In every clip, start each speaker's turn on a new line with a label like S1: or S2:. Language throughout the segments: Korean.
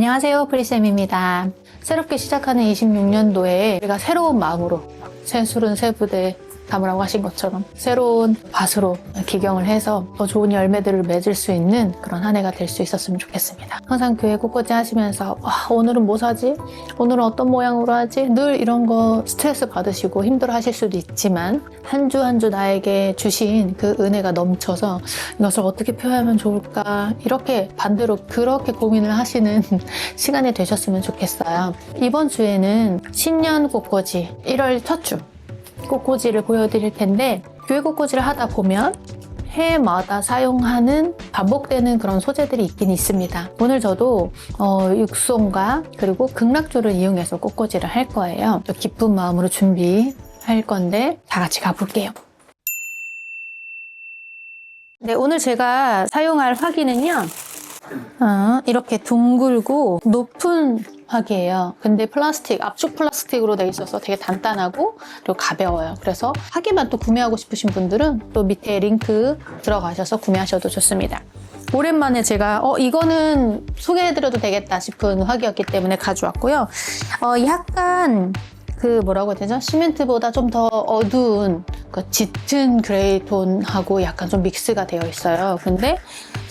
S1: 안녕하세요. 프리쌤입니다. 새롭게 시작하는 26년도에 우리가 새로운 마음으로 새술은 새부대 담으라고 하신 것처럼 새로운 밭으로 기경을 해서 더 좋은 열매들을 맺을 수 있는 그런 한 해가 될 수 있었으면 좋겠습니다. 항상 교회 꽃꽂이 하시면서 와, 오늘은 뭐 사지? 오늘은 어떤 모양으로 하지? 늘 이런 거 스트레스 받으시고 힘들어 하실 수도 있지만 한 주 한 주 나에게 주신 그 은혜가 넘쳐서 이것을 어떻게 표현하면 좋을까? 이렇게 반대로 그렇게 고민을 하시는 시간이 되셨으면 좋겠어요. 이번 주에는 신년 꽃꽂이 1월 첫 주. 꽃꽂이를 보여드릴 텐데 교회 꽃꽂이를 하다 보면 해마다 사용하는 반복되는 그런 소재들이 있긴 있습니다. 오늘 저도 어, 육송과 그리고 극락조를 이용해서 꽃꽂이를 할 거예요. 또 기쁜 마음으로 준비할 건데 다 같이 가볼게요. 네, 오늘 제가 사용할 화기는요. 어, 이렇게 둥글고 높은 화기예요. 근데 플라스틱, 압축 플라스틱으로 되어 있어서 되게 단단하고 그리고 가벼워요. 그래서 화기만 또 구매하고 싶으신 분들은 또 밑에 링크 들어가셔서 구매하셔도 좋습니다. 오랜만에 제가 어 이거는 소개해드려도 되겠다 싶은 화기였기 때문에 가져왔고요. 어 약간 그 뭐라고 해야 되죠? 시멘트보다 좀 더 어두운 그 짙은 그레이 톤하고 약간 좀 믹스가 되어 있어요. 근데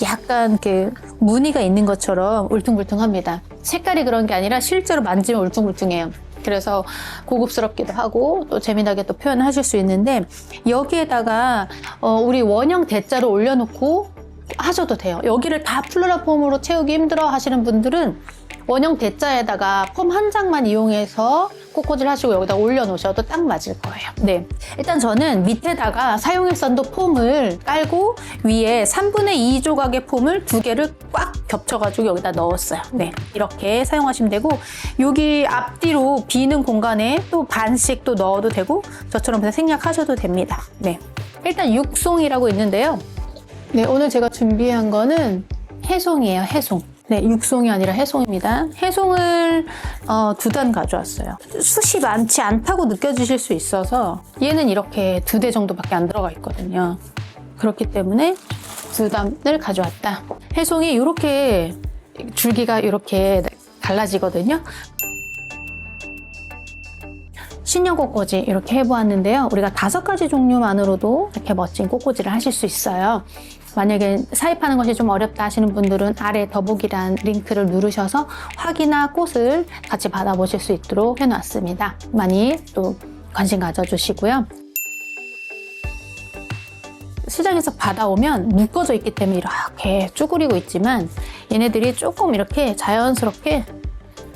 S1: 약간 그 무늬가 있는 것처럼 울퉁불퉁합니다. 색깔이 그런 게 아니라 실제로 만지면 울퉁불퉁해요. 그래서 고급스럽기도 하고 또 재미나게 또 표현하실 수 있는데 여기에다가 어, 우리 원형 대자를 올려놓고 하셔도 돼요. 여기를 다 플로라 폼으로 채우기 힘들어 하시는 분들은 원형 대자에다가 폼 한 장만 이용해서 꽃꽂이를 하시고 여기다 올려놓으셔도 딱 맞을 거예요. 네. 일단 저는 밑에다가 사용일선도 폼을 깔고 위에 3분의 2 조각의 폼을 두 개를 꽉 겹쳐가지고 여기다 넣었어요. 네. 이렇게 사용하시면 되고 여기 앞뒤로 비는 공간에 또 반씩 또 넣어도 되고 저처럼 그냥 생략하셔도 됩니다. 네. 일단 육송이라고 있는데요. 네, 오늘 제가 준비한 거는 해송이에요, 해송. 네, 육송이 아니라 해송입니다. 해송을 어, 두 단 가져왔어요. 숱이 많지 않다고 느껴지실 수 있어서 얘는 이렇게 두 대 정도밖에 안 들어가 있거든요. 그렇기 때문에 두 단을 가져왔다. 해송이 이렇게 줄기가 이렇게 갈라지거든요. 신년 꽃꽂이 이렇게 해보았는데요. 우리가 다섯 가지 종류만으로도 이렇게 멋진 꽃꽂이를 하실 수 있어요. 만약에 사입하는 것이 좀 어렵다 하시는 분들은 아래 더보기란 링크를 누르셔서 화기나 꽃을 같이 받아보실 수 있도록 해놨습니다. 많이 또 관심 가져주시고요. 시장에서 받아오면 묶어져 있기 때문에 이렇게 쭈그리고 있지만 얘네들이 조금 이렇게 자연스럽게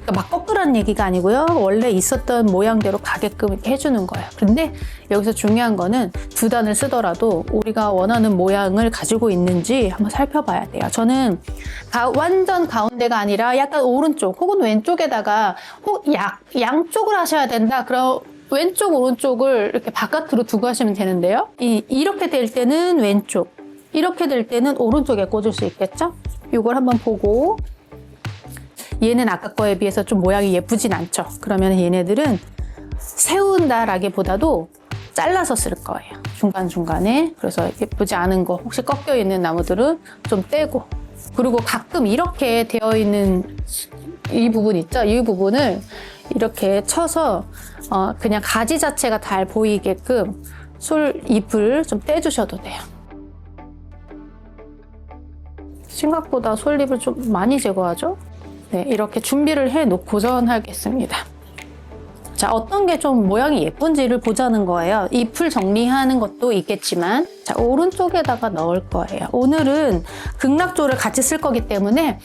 S1: 그러니까 막 꺾으라는 얘기가 아니고요. 원래 있었던 모양대로 가게끔 이렇게 해주는 거예요. 근데 여기서 중요한 거는 두 단을 쓰더라도 우리가 원하는 모양을 가지고 있는지 한번 살펴봐야 돼요. 저는 가- 완전 가운데가 아니라 약간 오른쪽 혹은 왼쪽에다가 혹 약, 양쪽을 하셔야 된다. 그럼 왼쪽 오른쪽을 이렇게 바깥으로 두고 하시면 되는데요. 이, 이렇게 될 때는 왼쪽, 이렇게 될 때는 오른쪽에 꽂을 수 있겠죠? 이걸 한번 보고 얘는 아까 거에 비해서 좀 모양이 예쁘진 않죠. 그러면 얘네들은 세운다라기보다도 잘라서 쓸 거예요. 중간중간에. 그래서 예쁘지 않은 거, 혹시 꺾여 있는 나무들은 좀 떼고. 그리고 가끔 이렇게 되어 있는 이 부분 있죠? 이 부분을 이렇게 쳐서 어, 그냥 가지 자체가 잘 보이게끔 솔 잎을 좀 떼주셔도 돼요. 생각보다 솔잎을 좀 많이 제거하죠? 네, 이렇게 준비를 해 놓고선 하겠습니다. 자, 어떤 게 좀 모양이 예쁜지를 보자는 거예요. 잎을 정리하는 것도 있겠지만, 자, 오른쪽에다가 넣을 거예요. 오늘은 극락조를 같이 쓸 거기 때문에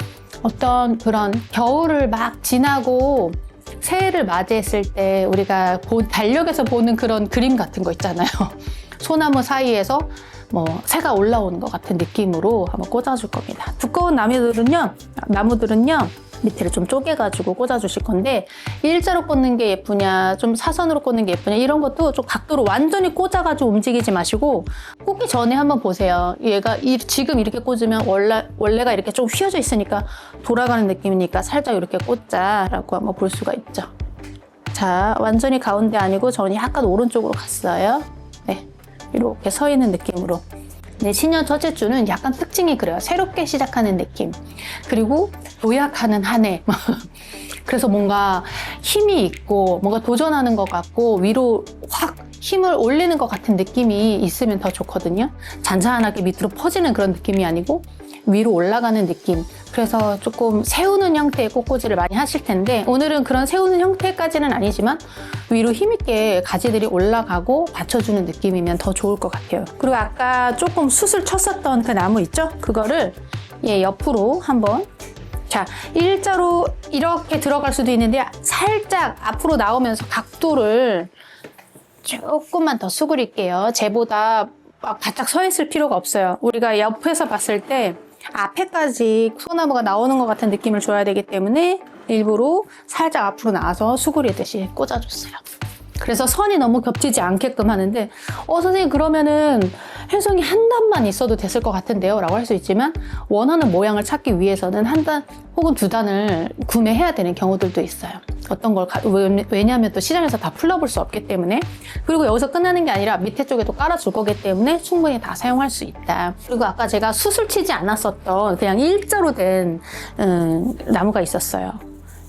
S1: 어떤 그런 겨울을 막 지나고 새해를 맞이했을 때 우리가 보- 달력에서 보는 그런 그림 같은 거 있잖아요. 소나무 사이에서 뭐 새가 올라오는 것 같은 느낌으로 한번 꽂아줄 겁니다. 두꺼운 나무들은요, 나무들은요, 밑에를 좀 쪼개가지고 꽂아주실 건데 일자로 꽂는 게 예쁘냐, 좀 사선으로 꽂는 게 예쁘냐 이런 것도 좀 각도로 완전히 꽂아가지고 움직이지 마시고 꽂기 전에 한번 보세요. 얘가 이- 지금 이렇게 꽂으면 원래 원래가 이렇게 좀 휘어져 있으니까 돌아가는 느낌이니까 살짝 이렇게 꽂자 라고 한번 볼 수가 있죠. 자, 완전히 가운데 아니고 저는 약간 오른쪽으로 갔어요. 네, 이렇게 서 있는 느낌으로 네, 신년 첫째 주는 약간 특징이 그래요. 새롭게 시작하는 느낌. 그리고 도약하는 한 해. 그래서 뭔가 힘이 있고 뭔가 도전하는 것 같고 위로 확 힘을 올리는 것 같은 느낌이 있으면 더 좋거든요. 잔잔하게 밑으로 퍼지는 그런 느낌이 아니고 위로 올라가는 느낌. 그래서 조금 세우는 형태의 꽃꽂이를 많이 하실 텐데 오늘은 그런 세우는 형태까지는 아니지만 위로 힘있게 가지들이 올라가고 받쳐주는 느낌이면 더 좋을 것 같아요. 그리고 아까 조금 숯을 쳤었던 그 나무 있죠? 그거를 얘 옆으로 한번 자, 일자로 이렇게 들어갈 수도 있는데 살짝 앞으로 나오면서 각도를 조금만 더 수그릴게요. 쟤보다 막 바짝 서 있을 필요가 없어요. 우리가 옆에서 봤을 때 앞에까지 소나무가 나오는 것 같은 느낌을 줘야 되기 때문에 일부러 살짝 앞으로 나와서 수그리듯이 꽂아줬어요. 그래서 선이 너무 겹치지 않게끔 하는데 어 선생님 그러면은 혜성이 한 단만 있어도 됐을 것 같은데요? 라고 할 수 있지만 원하는 모양을 찾기 위해서는 한 단 혹은 두 단을 구매해야 되는 경우들도 있어요. 어떤 걸 가- 왜- 왜냐하면 또 시장에서 다 풀러볼 수 없기 때문에. 그리고 여기서 끝나는 게 아니라 밑에 쪽에도 깔아줄 거기 때문에 충분히 다 사용할 수 있다. 그리고 아까 제가 수술 치지 않았었던 그냥 일자로 된 음, 나무가 있었어요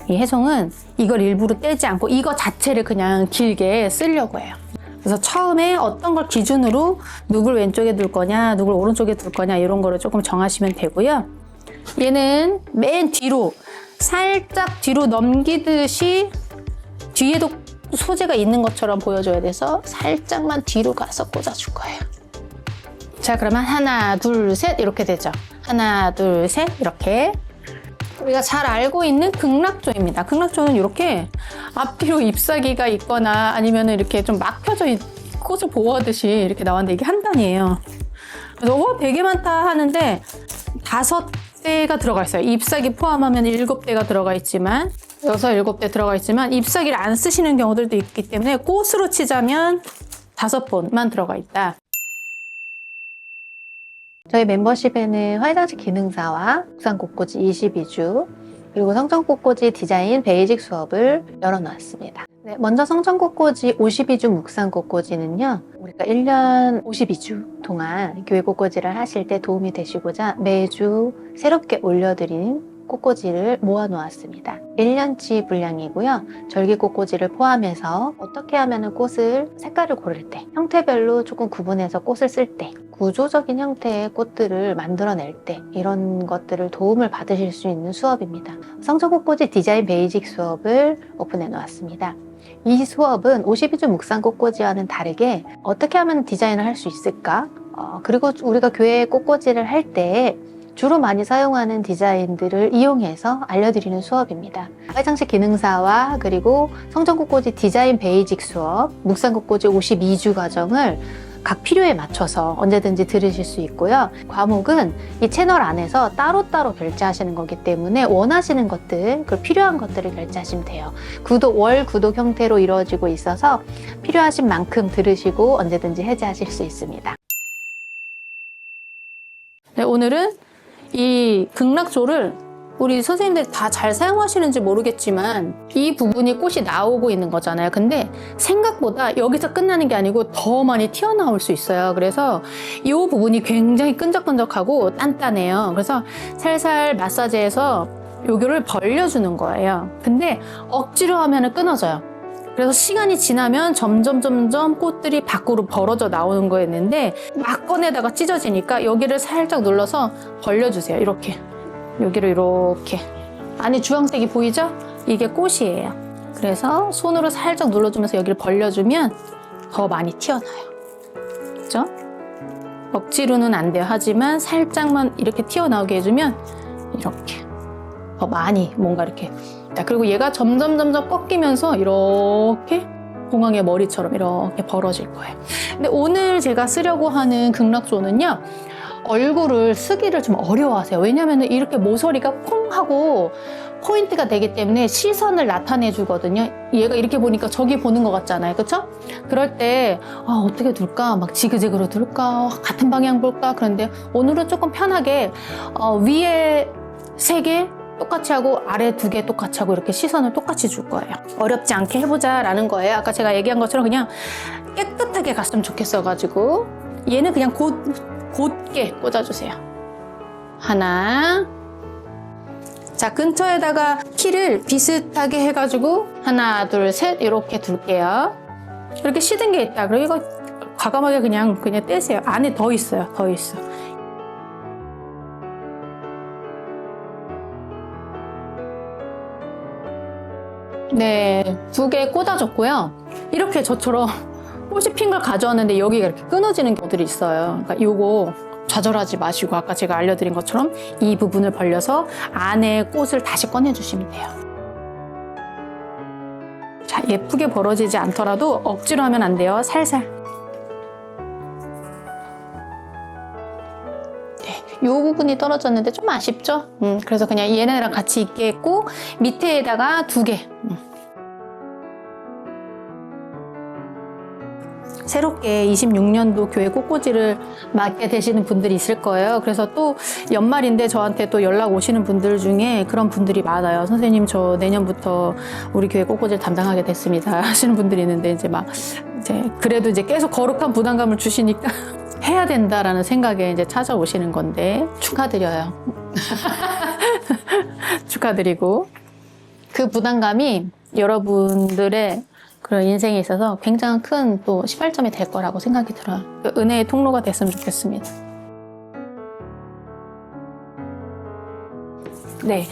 S1: 이 해송은 이걸 일부러 떼지 않고 이거 자체를 그냥 길게 쓰려고 해요. 그래서 처음에 어떤 걸 기준으로 누굴 왼쪽에 둘 거냐, 누굴 오른쪽에 둘 거냐 이런 거를 조금 정하시면 되고요. 얘는 맨 뒤로 살짝 뒤로 넘기듯이 뒤에도 소재가 있는 것처럼 보여줘야 돼서 살짝만 뒤로 가서 꽂아줄 거예요. 자, 그러면 하나, 둘, 셋 이렇게 되죠. 하나, 둘, 셋 이렇게 우리가 잘 알고 있는 극락조입니다. 극락조는 이렇게 앞뒤로 잎사귀가 있거나 아니면 이렇게 좀 막혀져 있, 꽃을 보호하듯이 이렇게 나왔는데 이게 한 단이에요. 그래서 와 되게 많다 하는데 다섯 대가 들어가 있어요. 잎사귀 포함하면 일곱 대가 들어가 있지만 여섯 일곱 대 들어가 있지만 잎사귀를 안 쓰시는 경우들도 있기 때문에 꽃으로 치자면 다섯 본만 들어가 있다.
S2: 저희 멤버십에는 화장실 기능사와 국산 꽃꽂이 22주 그리고 성전 꽃꽂이 디자인 베이직 수업을 열어놨습니다. 네, 먼저 성전 꽃꽂이 52주 묵산 꽃꽂이는요. 우리가 1년 52주 동안 교회 꽃꽂이를 하실 때 도움이 되시고자 매주 새롭게 올려드린 꽃꽂이를 모아 놓았습니다. 1년치 분량이고요. 절기 꽃꽂이를 포함해서 어떻게 하면 꽃을 색깔을 고를 때, 형태별로 조금 구분해서 꽃을 쓸 때, 구조적인 형태의 꽃들을 만들어낼 때 이런 것들을 도움을 받으실 수 있는 수업입니다. 성서꽃꽂이 디자인 베이직 수업을 오픈해 놓았습니다. 이 수업은 52주 묵산 꽃꽂이와는 다르게 어떻게 하면 디자인을 할 수 있을까? 어, 그리고 우리가 교회 꽃꽂이를 할 때 주로 많이 사용하는 디자인들을 이용해서 알려드리는 수업입니다. 화장실 기능사와 그리고 성전꽃꽂이 디자인 베이직 수업, 묵산꽃꽂이 52주 과정을 각 필요에 맞춰서 언제든지 들으실 수 있고요. 과목은 이 채널 안에서 따로따로 결제하시는 거기 때문에 원하시는 것들, 그 필요한 것들을 결제하시면 돼요. 구독, 월 구독 형태로 이루어지고 있어서 필요하신 만큼 들으시고 언제든지 해제하실 수 있습니다.
S1: 네, 오늘은 이 극락조를 우리 선생님들 다 잘 사용하시는지 모르겠지만 이 부분이 꽃이 나오고 있는 거잖아요. 근데 생각보다 여기서 끝나는 게 아니고 더 많이 튀어나올 수 있어요. 그래서 이 부분이 굉장히 끈적끈적하고 단단해요. 그래서 살살 마사지해서 요거를 벌려주는 거예요. 근데 억지로 하면 끊어져요. 그래서 시간이 지나면 점점 점점 꽃들이 밖으로 벌어져 나오는 거였는데 막 꺼내다가 찢어지니까 여기를 살짝 눌러서 벌려주세요. 이렇게 여기를 이렇게 안에 주황색이 보이죠? 이게 꽃이에요. 그래서 손으로 살짝 눌러주면서 여기를 벌려주면 더 많이 튀어나와요. 그죠? 억지로는 안 돼요. 하지만 살짝만 이렇게 튀어나오게 해주면 이렇게 더 많이 뭔가 이렇게 자, 그리고 얘가 점점 점점 꺾이면서 이렇게 공항의 머리처럼 이렇게 벌어질 거예요. 근데 오늘 제가 쓰려고 하는 극락조는요. 얼굴을 쓰기를 좀 어려워하세요. 왜냐하면 이렇게 모서리가 퐁 하고 포인트가 되기 때문에 시선을 나타내 주거든요. 얘가 이렇게 보니까 저기 보는 것 같잖아요. 그쵸? 그럴 때, 아, 어떻게 둘까? 막 지그재그로 둘까? 같은 방향 볼까? 그런데 오늘은 조금 편하게, 어, 위에 세 개, 똑같이 하고 아래 두 개 똑같이 하고 이렇게 시선을 똑같이 줄 거예요. 어렵지 않게 해보자 라는 거예요. 아까 제가 얘기한 것처럼 그냥 깨끗하게 갔으면 좋겠어가지고 얘는 그냥 곧 곧게 꽂아주세요. 하나. 자, 근처에다가 키를 비슷하게 해가지고 하나, 둘, 셋 이렇게 둘게요. 이렇게 시든 게 있다. 그리고 이거 과감하게 그냥 그냥 떼세요. 안에 더 있어요. 더 있어. 네, 두 개 꽂아줬고요. 이렇게 저처럼 꽃이 핀 걸 가져왔는데 여기가 이렇게 끊어지는 경우들이 있어요. 그러니까 요거 좌절하지 마시고 아까 제가 알려드린 것처럼 이 부분을 벌려서 안에 꽃을 다시 꺼내주시면 돼요. 자, 예쁘게 벌어지지 않더라도 억지로 하면 안 돼요. 살살. 요 부분이 떨어졌는데 좀 아쉽죠? 음, 그래서 그냥 얘네랑 같이 있게 했고 밑에다가 두 개. 음. 새롭게 26년도 교회 꽃꽂이를 맡게 되시는 분들이 있을 거예요. 그래서 또 연말인데 저한테 또 연락 오시는 분들 중에 그런 분들이 많아요. 선생님, 저 내년부터 우리 교회 꽃꽂이를 담당하게 됐습니다. 하시는 분들이 있는데 이제 막 이제 그래도 이제 계속 거룩한 부담감을 주시니까 해야 된다라는 생각에 이제 찾아오시는 건데 축하드려요. 축하드리고 그 부담감이 여러분들의 그런 인생에 있어서 굉장히 큰 또 시발점이 될 거라고 생각이 들어요. 그 은혜의 통로가 됐으면 좋겠습니다. 네.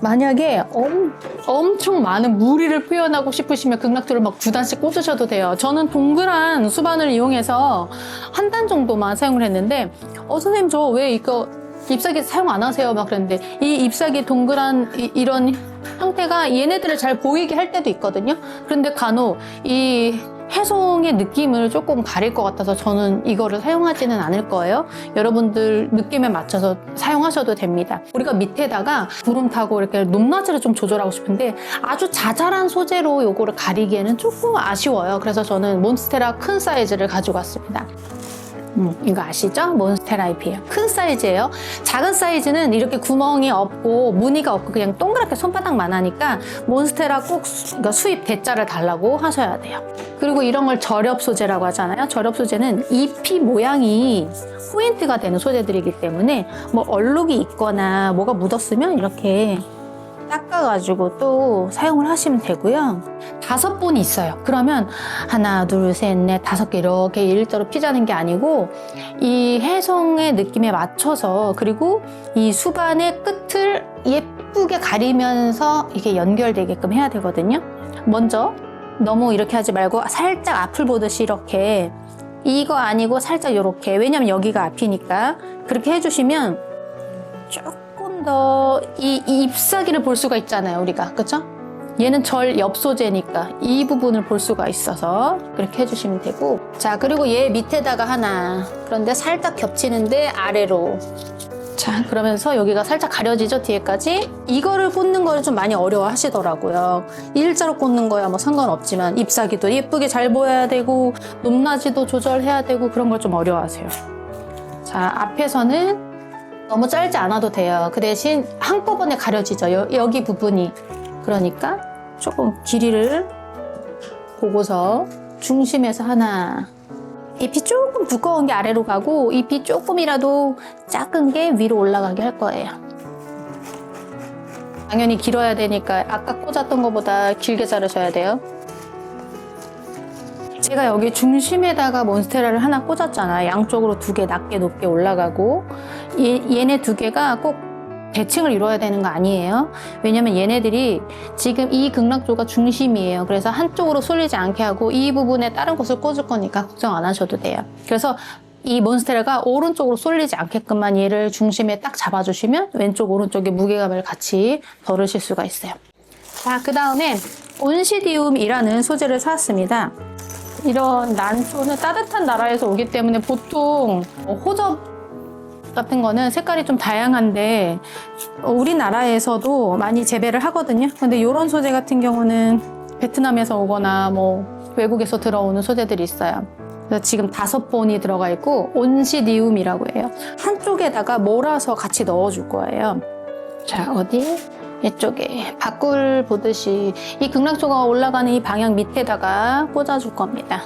S1: 만약에 엄, 엄청 많은 무리를 표현하고 싶으시면 극락줄을 막두 단씩 꽂으셔도 돼요. 저는 동그란 수반을 이용해서 한 단 정도만 사용을 했는데, 어, 선생님, 저 왜 이거 잎사귀 사용 안 하세요? 막 그랬는데, 이 잎사귀 동그란 이, 이런 형태가 얘네들을 잘 보이게 할 때도 있거든요. 그런데 간혹 이 해송의 느낌을 조금 가릴 것 같아서 저는 이거를 사용하지는 않을 거예요. 여러분들 느낌에 맞춰서 사용하셔도 됩니다. 우리가 밑에다가 구름 타고 이렇게 높낮이를 좀 조절하고 싶은데 아주 자잘한 소재로 요거를 가리기에는 조금 아쉬워요. 그래서 저는 몬스테라 큰 사이즈를 가지고 왔습니다. 음, 이거 아시죠? 몬스테라 잎이에요. 큰 사이즈예요. 작은 사이즈는 이렇게 구멍이 없고 무늬가 없고 그냥 동그랗게 손바닥만 하니까 몬스테라 꼭 수, 그러니까 수입 대자를 달라고 하셔야 돼요. 그리고 이런 걸 절엽 소재라고 하잖아요. 절엽 소재는 잎이 모양이 포인트가 되는 소재들이기 때문에 뭐 얼룩이 있거나 뭐가 묻었으면 이렇게 닦아가지고 또 사용을 하시면 되고요. 다섯 본이 있어요. 그러면 하나, 둘, 셋, 넷, 다섯 개 이렇게 일자로 피자는 게 아니고 이 해성의 느낌에 맞춰서 그리고 이 수반의 끝을 예쁘게 가리면서 이게 연결되게끔 해야 되거든요. 먼저 너무 이렇게 하지 말고 살짝 앞을 보듯이 이렇게 이거 아니고 살짝 이렇게 왜냐면 여기가 앞이니까 그렇게 해주시면 조금 더 이 잎사귀를 볼 수가 있잖아요 우리가. 그쵸? 얘는 절옆 소재니까 이 부분을 볼 수가 있어서 그렇게 해주시면 되고. 자 그리고 얘 밑에다가 하나. 그런데 살짝 겹치는데 아래로. 자 그러면서 여기가 살짝 가려지죠 뒤에까지? 이거를 꽂는 거를 좀 많이 어려워 하시더라고요. 일자로 꽂는 거야 뭐 상관없지만 잎사귀도 예쁘게 잘 보여야 되고 높낮이도 조절해야 되고 그런 걸 좀 어려워하세요. 자 앞에서는 너무 짧지 않아도 돼요 그 대신 한꺼번에 가려지죠 여, 여기 부분이 그러니까 조금 길이를 보고서 중심에서 하나 잎이 조금 두꺼운 게 아래로 가고 잎이 조금이라도 작은 게 위로 올라가게 할 거예요. 당연히 길어야 되니까 아까 꽂았던 것보다 길게 자르셔야 돼요. 제가 여기 중심에다가 몬스테라를 하나 꽂았잖아요. 양쪽으로 두 개 낮게 높게 올라가고 얘, 얘네 두 개가 꼭 대칭을 이루어야 되는 거 아니에요. 왜냐면 얘네들이 지금 이 극락조가 중심이에요. 그래서 한쪽으로 쏠리지 않게 하고 이 부분에 다른 곳을 꽂을 거니까 걱정 안 하셔도 돼요. 그래서 이 몬스테라가 오른쪽으로 쏠리지 않게끔만 얘를 중심에 딱 잡아주시면 왼쪽 오른쪽의 무게감을 같이 덜으실 수가 있어요. 자, 그 다음에 온시디움이라는 소재를 사왔습니다. 이런 난초는 따뜻한 나라에서 오기 때문에 보통 호접 같은 거는 색깔이 좀 다양한데 우리나라에서도 많이 재배를 하거든요. 근데 이런 소재 같은 경우는 베트남에서 오거나 뭐 외국에서 들어오는 소재들이 있어요. 그래서 지금 다섯 본이 들어가 있고 온시디움이라고 해요. 한쪽에다가 몰아서 같이 넣어줄 거예요. 자 어디? 이쪽에 밖을 보듯이 이 극락조가 올라가는 이 방향 밑에다가 꽂아줄 겁니다.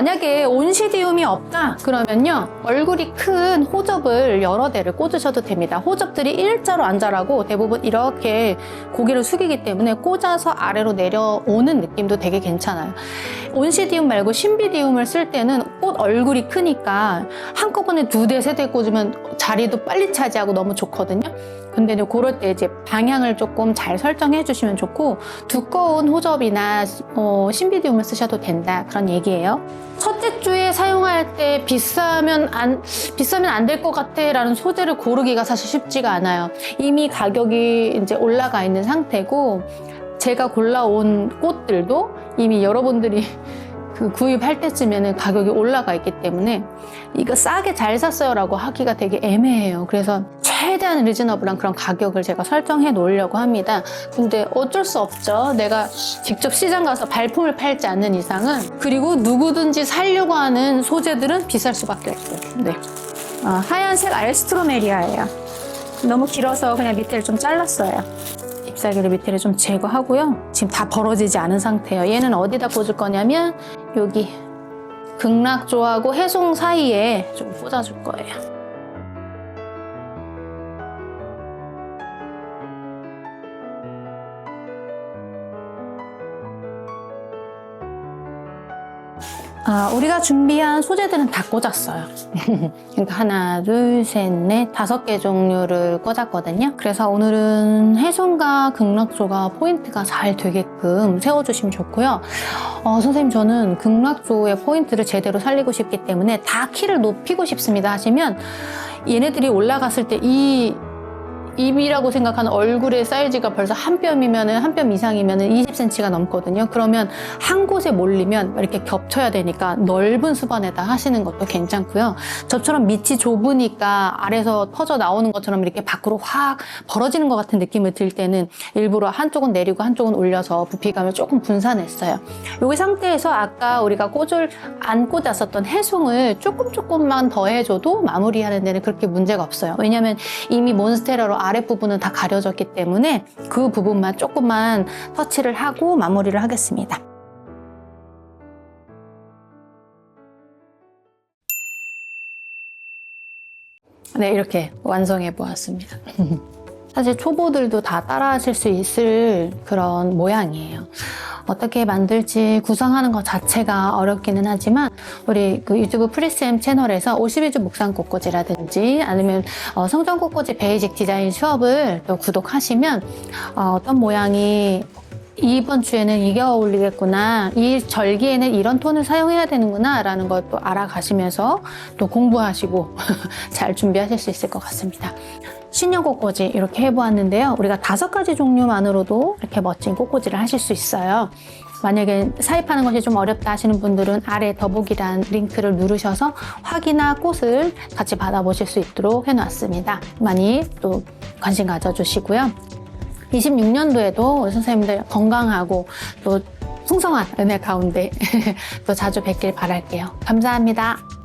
S1: 만약에 온시디움이 없다 그러면요 얼굴이 큰 호접을 여러 대를 꽂으셔도 됩니다. 호접들이 일자로 안 자라고 대부분 이렇게 고개를 숙이기 때문에 꽂아서 아래로 내려오는 느낌도 되게 괜찮아요. 온시디움 말고 신비디움을 쓸 때는 꽃 얼굴이 크니까 한꺼번에 두 대, 세 대 꽂으면 자리도 빨리 차지하고 너무 좋거든요 근데 이제 그럴 때 이제 방향을 조금 잘 설정해 주시면 좋고 두꺼운 호접이나 어, 신비디움을 쓰셔도 된다 그런 얘기예요. 첫째 주에 사용할 때 비싸면 안 비싸면 안 될 것 같아라는 소재를 고르기가 사실 쉽지가 않아요. 이미 가격이 이제 올라가 있는 상태고 제가 골라온 꽃들도 이미 여러분들이 그 구입할 때쯤에는 가격이 올라가 있기 때문에 이거 싸게 잘 샀어요라고 하기가 되게 애매해요. 그래서 최대한 리즈너블한 그런 가격을 제가 설정해 놓으려고 합니다. 근데 어쩔 수 없죠. 내가 직접 시장 가서 발품을 팔지 않는 이상은 그리고 누구든지 살려고 하는 소재들은 비쌀 수밖에 없어요. 네. 아, 하얀색 알스트로메리아예요. 너무 길어서 그냥 밑에를 좀 잘랐어요. 잎사귀를 밑에를 좀 제거하고요. 지금 다 벌어지지 않은 상태예요. 얘는 어디다 꽂을 거냐면 여기 극락조하고 해송 사이에 좀 꽂아줄 거예요. 아, 우리가 준비한 소재들은 다 꽂았어요. 그러니까 하나, 둘, 셋, 넷, 다섯 개 종류를 꽂았거든요. 그래서 오늘은 해손과 극락조가 포인트가 잘 되게끔 세워주시면 좋고요. 어, 선생님, 저는 극락조의 포인트를 제대로 살리고 싶기 때문에 다 키를 높이고 싶습니다 하시면 얘네들이 올라갔을 때 이 입이라고 생각하는 얼굴의 사이즈가 벌써 한 뼘이면은 한 뼘 이상이면은 20cm가 넘거든요. 그러면 한 곳에 몰리면 이렇게 겹쳐야 되니까 넓은 수반에다 하시는 것도 괜찮고요. 저처럼 밑이 좁으니까 아래서 퍼져 나오는 것처럼 이렇게 밖으로 확 벌어지는 것 같은 느낌을 들 때는 일부러 한쪽은 내리고 한쪽은 올려서 부피감을 조금 분산했어요. 여기 상태에서 아까 우리가 꽂을 안 꽂았었던 해송을 조금 조금만 더 해줘도 마무리하는 데는 그렇게 문제가 없어요. 왜냐하면 이미 몬스테라로 아랫부분은 다 가려졌기 때문에 그 부분만 조금만 터치를 하고 마무리를 하겠습니다. 네, 이렇게 완성해 보았습니다. 사실 초보들도 다 따라 하실 수 있을 그런 모양이에요. 어떻게 만들지 구성하는 것 자체가 어렵기는 하지만 우리 그 유튜브 프리쌤 채널에서 52주 묵산 꽃꽂이라든지 아니면 어, 성전 꽃꽂이 베이직 디자인 수업을 또 구독하시면 어, 어떤 모양이 이번 주에는 이게 어울리겠구나. 이 절기에는 이런 톤을 사용해야 되는구나. 라는 걸 또 알아가시면서 또 공부하시고 잘 준비하실 수 있을 것 같습니다. 신년 꽃꽂이 이렇게 해보았는데요. 우리가 다섯 가지 종류만으로도 이렇게 멋진 꽃꽂이를 하실 수 있어요. 만약에 사입하는 것이 좀 어렵다 하시는 분들은 아래 더보기란 링크를 누르셔서 확인화 꽃을 같이 받아보실 수 있도록 해놨습니다. 많이 또 관심 가져주시고요. 26년도에도 선생님들 건강하고 또 풍성한 은혜 가운데 또 자주 뵙길 바랄게요. 감사합니다.